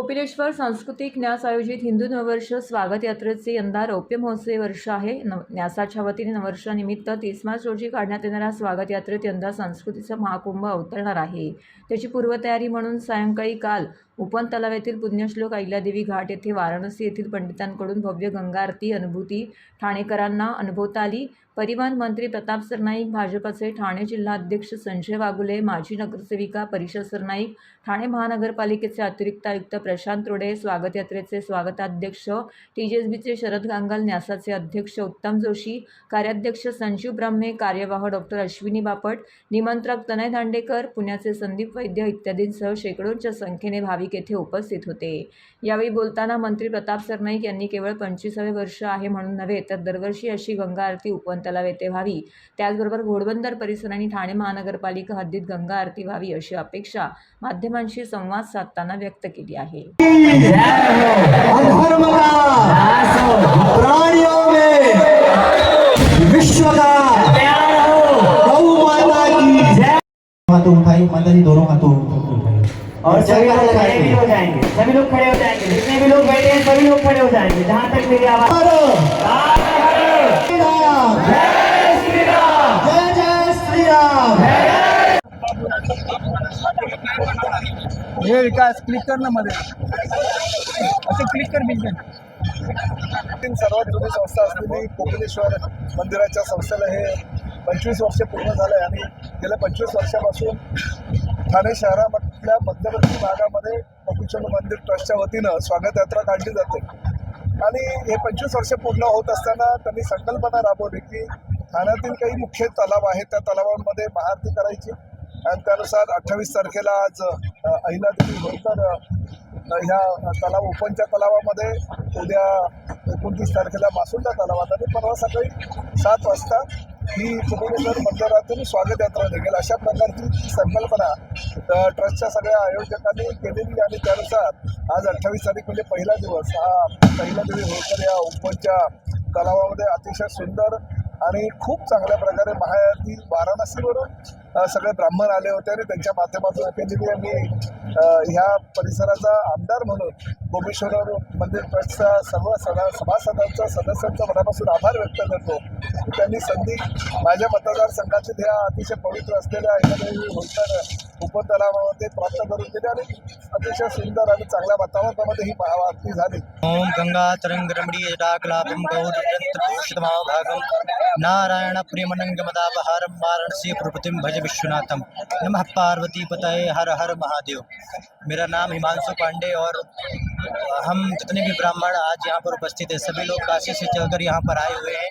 कोपिलेश्वर सांस्कृतिक न्यास आयोजित हिंदू नववर्ष स्वागत यात्रेचे यंदा रौप्य महोत्सवी वर्ष आहे. नव न्यासाच्या वतीने नववर्षानिमित्त तीस मार्च रोजी काढण्यात येणाऱ्या स्वागत यात्रेत यंदा संस्कृतीचा महाकुंभ अवतरणार आहे. त्याची पूर्वतयारी म्हणून सायंकाळी काल उपन तलाव येथील पुण्यश्लोक अहिल्यादेवी घाट येथे वाराणसी येथील पंडितांकडून भव्य गंगा आरती अनुभूती ठाणेकरांना अनुभवता आली. परिवहन मंत्री प्रताप सरनाईक भाजपचे ठाणे जिल्हाध्यक्ष संजय वागुले माजी नगरसेविका परिषद सरनाईक ठाणे महानगरपालिकेचे अतिरिक्त आयुक्त प्रशांत रोडे स्वागत यात्रेचे स्वागताध्यक्ष टी जी एस बीचे शरद गांगल न्यासाचे अध्यक्ष उत्तम जोशी कार्याध्यक्ष संजीव ब्राह्मे कार्यवाह डॉक्टर अश्विनी बापट निमंत्रक तनय दांडेकर पुण्याचे संदीप वैद्य इत्यादींसह शेकडोंच्या संख्येने भाविक येथे उपस्थित होते. यावेळी बोलताना मंत्री प्रताप सरनाईक यांनी केवळ पंचवीसावे वर्ष आहे म्हणून नव्हे तर दरवर्षी अशी गंगा आरती उपवन तलाव येथे व्हावी. त्याचबरोबर घोडबंदर परिसर आणि ठाणे महानगरपालिका हद्दीत गंगा आरती व्हावी अशी अपेक्षा माध्यमांशी संवाद साधताना व्यक्त केली आहे. अधर्म का प्राणियों में विश्व का गौ माता की जय हाथों उठाई माताजी दोनों हाथों और सभी लोग खड़े भी हो जाएंगे। सभी लोग खड़े हो जाएंगे। जितने भी लोग बैठे हैं सभी लोग खड़े हो जाएंगे। जहाँ तक मेरी आवाज श्री राम जय जय श्री राम हे विकास क्लिक कर ना मध्ये. असं क्लिक कर बिलकुल सर्वात जुनी संस्था असलेली कोपिलेश्वर मंदिराच्या संस्थेला हे पंचवीस वर्ष पूर्ण झाले आणि गेल्या पंचवीस वर्षापासून ठाणे शहरामधल्या मध्यवर्ती भागामध्ये कोपिलेश्वर मंदिर ट्रस्टच्या वतीनं स्वागत यात्रा काढली जाते. आणि हे पंचवीस वर्ष पूर्ण होत असताना त्यांनी संकल्पना राबवली की ठाण्यातील काही मुख्य तलाव आहेत त्या तलावांमध्ये महाआरती करायची. आणि त्यानुसार अठ्ठावीस तारखेला आज अहिलादेवी होळकर ह्या तलाव ओपनच्या तलावामध्ये उद्या एकोणतीस तारखेला मासुंडा तलावात आणि परवा सकाळी सात वाजता ही कुबेरेश्वर मंदिरातून स्वागत यात्रा निघेल. अशा प्रकारची संकल्पना ट्रस्टच्या सगळ्या आयोजकांनी केलेली आणि त्यानुसार आज अठ्ठावीस तारीख म्हणजे पहिला दिवस. हा अहिल्यादेवी होळकर या उपच्या तलावामध्ये अतिशय सुंदर आणि खूप चांगल्या प्रकारे महाआरती वाराणसीवरून सगळे ब्राह्मण आले होते आणि त्यांच्या माध्यमातून केलेली आहे मी ह्या परिसराचा आमदार म्हणून गोपेश्वर मंदिर ट्रस्टचा सर्व सदा सभासदांचा सदस्यांचा मनापासून आभार व्यक्त करतो. त्यांनी संधी माझ्या मतदारसंघातील ह्या अतिशय पवित्र असलेल्या एखाद्या होळकर प्राप्त करून दिली आणि अतिशय सुंदर आणि चांगल्या वातावरणामध्ये ही महाआरती झाली. ओम गंगा तरंग गौरभूषितमाभागम नारायण वाराणसी प्रभृतिम भज विश्वनाथम नमः पार्वती पतये, हर हर महादेव. मेरा नाम हिमांशु पांडे और हम जितने भी ब्राह्मण आज यहाँ पर उपस्थित हैं, सभी लोग काशी से चलकर यहाँ पर आए हुए हैं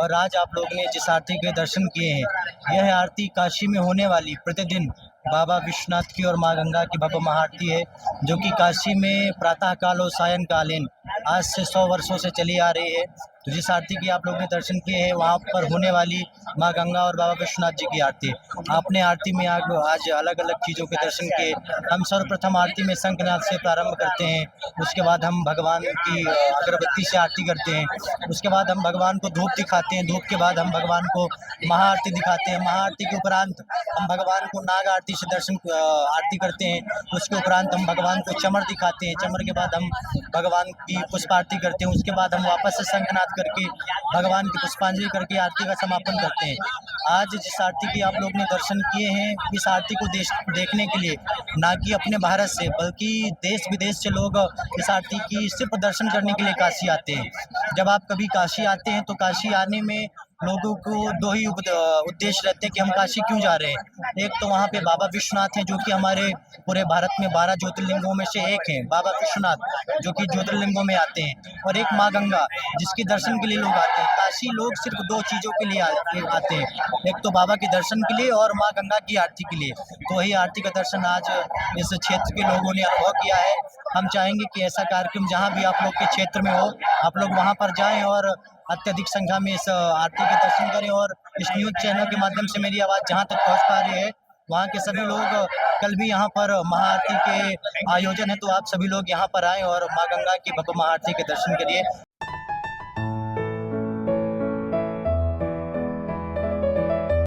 और आज आप लोगों ने जिस आरती के दर्शन किए हैं, यह आरती काशी में होने वाली, प्रतिदिन बाबा विश्वनाथ की और माँ गंगा की भव्य महाआरती है जो कि काशी में प्रातःकाल और सायंकालीन आज से सौ वर्षों से चली आ रही है। जिस आरती की आप लोगों ने दर्शन किए हैं, वहाँ पर होने वाली माँ गंगा और बाबा विश्वनाथ जी की आरती। आपने आरती में आग, आज अलग अलग चीज़ों के दर्शन किए। हम सर्वप्रथम आरती में शंखनाथ से प्रारंभ करते हैं। उसके बाद हम भगवान की अगरबत्ती से आरती करते हैं। उसके बाद हम भगवान को धूप दिखाते हैं। धूप के बाद हम भगवान को महाआरती दिखाते हैं। महाआरती के उपरांत हम भगवान को नाग आरती से दर्शन आरती करते हैं। उसके उपरांत हम भगवान को चमर दिखाते हैं। चमर के बाद हम भगवान की पुष्प आरती करते हैं। उसके बाद हम वापस से शंखनाद करके, भगवान की पुष्पांजलि करके आरती का समापन करते हैं। आज जिस आरती की आप लोग ने दर्शन किए हैं, इस आरती को देश, देखने के लिए, ना कि अपने भारत से, बल्कि देश विदेश से लोग इस आरती की सिर्फ़ दर्शन करने के लिए काशी आते हैं। जब आप कभी काशी आते हैं तो काशी आने में लोगों को दो ही उद्देश्य रहते हैं कि हम काशी क्यों जा रहे हैं। एक तो वहाँ पे बाबा विश्वनाथ हैं, जो कि हमारे पूरे भारत में बारह ज्योतिर्लिंगों में से एक हैं, बाबा विश्वनाथ, जो कि ज्योतिर्लिंगों में आते हैं। और एक माँ गंगा, जिसके दर्शन के लिए लोग आते हैं। काशी लोग सिर्फ़ दो चीज़ों के लिए आते हैं। एक तो बाबा के दर्शन के लिए और माँ गंगा की आरती के लिए। तो वही आरती का दर्शन आज इस क्षेत्र के लोगों ने अनुभव किया है। हम चाहेंगे कि ऐसा कार्यक्रम जहाँ भी आप लोग के क्षेत्र में हो, आप लोग वहाँ पर जाएँ और अत्यधिक संख्या में इस आरती के दर्शन करें और इस न्यूज़ चैनल के माध्यम से मेरी आवाज़ जहाँ तक पहुँच पा रही है, वहाँ के सभी लोग कल भी यहाँ पर महाआरती के आयोजन है तो आप सभी लोग यहाँ पर आए और माँ गंगा की भव्य महाआरती के दर्शन करिए